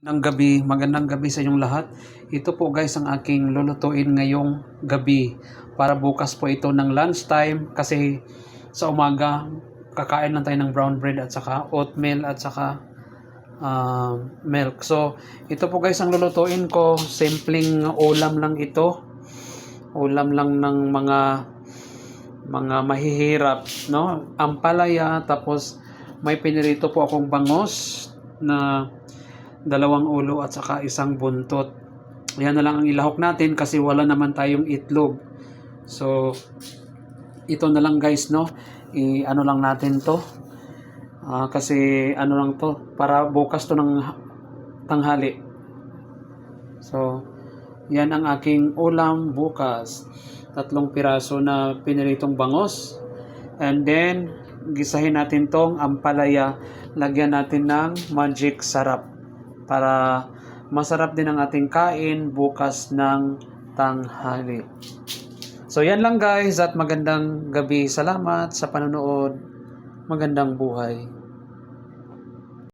ng gabi, magandang gabi sa inyong lahat. Ito po guys ang aking lulutuin ngayong gabi para bukas po ito ng lunchtime kasi sa umaga kakain lang tayo ng brown bread at saka oatmeal at saka ah, milk. So ito po guys ang lulutuin ko, simpleng ulam lang ito. Ulam lang ng mga mga mahihirap, no? Ampalaya tapos may pinirito po akong bangos na dalawang ulo at saka isang buntot. Yan na lang ang ilahok natin kasi wala naman tayong itlog. So, ito na lang guys, no? I, ano lang natin to. Ah, kasi ano lang to, para bukas to ng ha- tanghali. So, yan ang aking ulam bukas. Tatlong piraso na piniritong bangos. And then, gisahin natin tong ampalaya. Lagyan natin ng magic sarap para masarap din ang ating kain bukas ng tanghali. So yan lang guys at magandang gabi. Salamat sa panonood. Magandang buhay.